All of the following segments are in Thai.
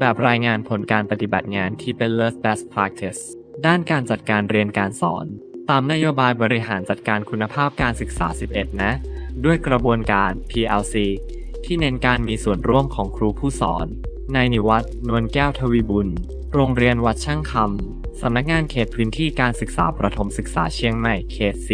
แบบรายงานผลการปฏิบัติงานที่เป็น Learn Best Practice ด้านการจัดการเรียนการสอน ตามนโยบายบริหารจัดการคุณภาพการศึกษา 11 นะ ด้วยกระบวนการ PLC ที่เน้นการมีส่วนร่วมของครูผู้สอน นายนิวัฒน์นวลแก้วทวีบุญ โรงเรียนวัดช่างคำ สำนักงานเขตพื้นที่การศึกษาประถมศึกษาเชียงใหม่เขต4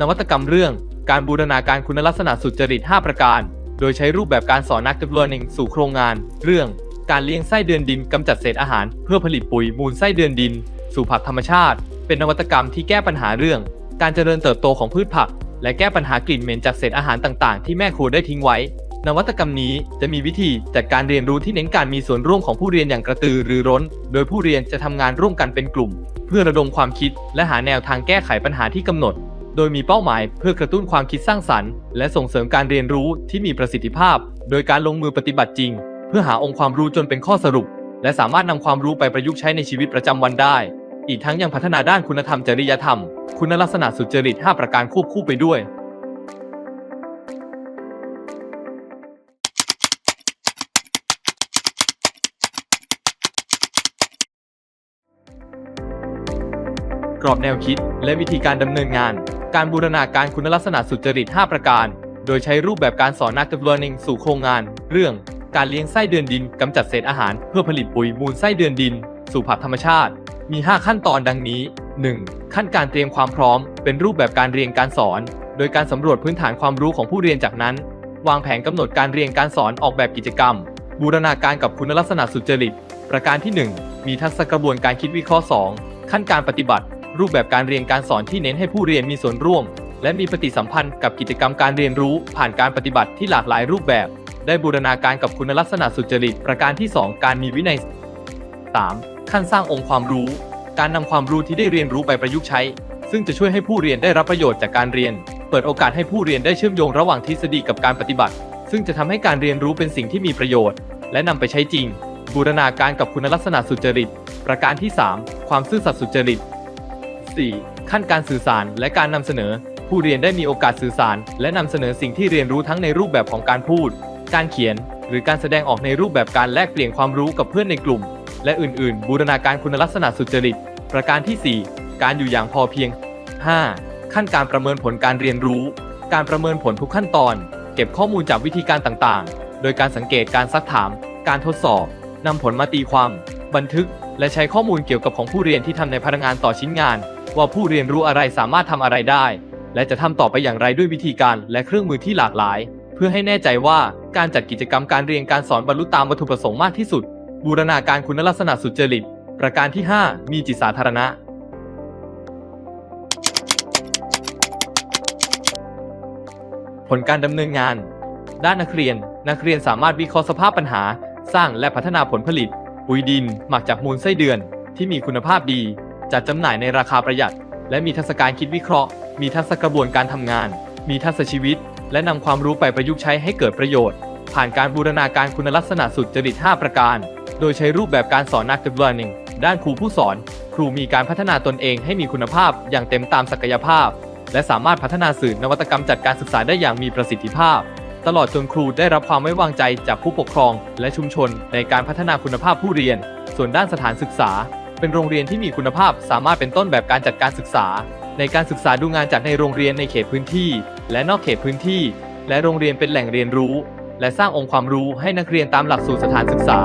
นวัตกรรมเรื่องการบูรณาการคุณลักษณะสุจริต 5 ประการ โดยใช้รูปแบบการสอน Active Learning สู่โครงงาน เรื่อง การเลี้ยงไส้เดือนดินกำจัดเศษอาหาร เพื่อผลิตปุ๋ยมูลไส้เดือนดิน สู่ผักธรรมชาติ เป็นนวัตกรรมที่แก้ปัญหาเรื่อง การเจริญเติบโตของพืชผัก และแก้ปัญหากลิ่นเหม็นจากเศษอาหารต่างๆ ที่แม่ครัวได้ทิ้งไว้ นวัตกรรมนี้จะมีวิธีจัดการเรียนรู้ที่เน้นการมีส่วนร่วมของผู้เรียนอย่างกระตือรือร้น โดยผู้เรียนจะทำงานร่วมกันเป็นกลุ่ม เพื่อระดมความคิด และหาแนวทางแก้ไขปัญหาที่กำหนด โดยมีเป้าหมายเพื่อกระตุ้นความคิดสร้างสรรค์ และส่งเสริมการเรียนรู้ที่มีประสิทธิภาพ โดยการลงมือปฏิบัติจริง เพื่อหาองค์ความรู้จนเป็นข้อสรุป และสามารถนำความรู้ไปประยุกต์ใช้ในชีวิตประจำวันได้ อีกทั้งยังพัฒนาด้านคุณธรรมจริยธรรม คุณลักษณะสุจริต 5 ประการควบคู่ไปด้วย กรอบแนวคิดและวิธีการดำเนินงาน การบูรณาการคุณลักษณะสุจริต 5 ประการ โดยใช้รูปแบบการสอน Active Learning สู่โครงงาน เรื่อง การเลี้ยงไส้เดือนดินกำจัดเศษอาหาร เพื่อผลิตปุ๋ยมูลไส้เดือนดิน สู่ผักธรรมชาติ มี 5 ขั้นตอนดังนี้ 1. ขั้นการเตรียมความพร้อม เป็นรูปแบบการเรียนการสอน โดยการสำรวจพื้นฐานความรู้ของผู้เรียนจากนั้น วางแผนกำหนดการเรียนการสอนออกแบบกิจกรรม บูรณาการกับคุณลักษณะสุจริต ประการที่ 1 มีทักษะกระบวนการคิดวิเคราะห์ 2 ขั้นการปฏิบัติ รูปแบบการเรียนการสอนที่เน้นให้ผู้เรียนมีส่วนร่วม และมีปฏิสัมพันธ์กับกิจกรรมการเรียนรู้ ผ่านการปฏิบัติที่หลากหลายรูปแบบ ได้บูรณาการกับคุณลักษณะสุจริต ประการที่ 2 การมีวินัย 3. ขั้นสร้างองค์ความรู้ การนำความรู้ที่ได้เรียนรู้ไปประยุกต์ใช้ ซึ่งจะช่วยให้ผู้เรียนได้รับประโยชน์จากการเรียน เปิดโอกาสให้ผู้เรียนได้เชื่อมโยงระหว่างทฤษฎีกับการปฏิบัติ ซึ่งจะทำให้การเรียนรู้เป็นสิ่งที่มีประโยชน์ และนำไปใช้จริง บูรณาการกับคุณลักษณะสุจริต ประการที่ 3 ความซื่อสัตย์สุจริต 4. ขั้นการสื่อสารและการนำเสนอ ผู้เรียนได้มีโอกาสสื่อสาร และนำเสนอสิ่งที่เรียนรู้ทั้งในรูปแบบของการพูด การเขียน หรือการแสดงออกในรูปแบบการแลกเปลี่ยนความรู้กับเพื่อนในกลุ่ม และอื่นๆ บูรณาการคุณลักษณะสุจริต ประการที่ 4 การอยู่อย่างพอเพียง 5. ขั้นการประเมินผลการเรียนรู้ การประเมินผลทุกขั้นตอน เก็บข้อมูลจากวิธีการต่างๆ โดยการสังเกตการซักถาม การทดสอบนำผลมาตีความ บันทึก และใช้ข้อมูลเกี่ยวกับของผู้เรียนที่ทำในพนักงานต่อชิ้นงาน ว่าผู้เรียนรู้อะไรสามารถทำอะไรได้ และจะทำต่อไปอย่างไรด้วยวิธีการและเครื่องมือที่หลากหลาย เพื่อให้แน่ใจว่าการจัดกิจกรรมการเรียนการสอนบรรลุตามวัตถุประสงค์มากที่สุด บูรณาการคุณลักษณะสุจริต ประการที่ 5 มีจิตสาธารณะ ผลการดำเนินงาน ด้านนักเรียน นักเรียนสามารถวิเคราะห์สภาพปัญหา สร้างและพัฒนาผลผลิต ปุ๋ยดิน หมักจากมูลไส้เดือน ที่มีคุณภาพดี จัดจำหน่ายในราคาประหยัด และมีทักษะการคิดวิเคราะห์ มีทักษะกระบวนการทำงาน มีทักษะชีวิต และนำความรู้ไปประยุกต์ใช้ให้เกิดประโยชน์ ผ่านการบูรณาการคุณลักษณะสุจริต 5 ประการ โดยใช้รูปแบบการสอน Active Learning ด้านครูผู้สอน ครูมีการพัฒนาตนเองให้มีคุณภาพอย่างเต็มตามศักยภาพ และสามารถพัฒนาสื่อนวัตกรรมจัดการศึกษาได้อย่างมีประสิทธิภาพ ตลอดจนครูได้รับความไว้วางใจจากผู้ปกครอง และชุมชน ในการพัฒนาคุณภาพผู้เรียน ส่วนด้านสถานศึกษา เป็นโรงเรียนที่มีคุณภาพ สามารถเป็นต้นแบบการจัดการศึกษา ในการศึกษาดูงานจากในโรงเรียนในเขตพื้นที่ และนอกเขตพื้นที่ และโรงเรียนเป็นแหล่งเรียนรู้ และสร้างองค์ความรู้ให้นักเรียนตามหลักสูตรสถานศึกษา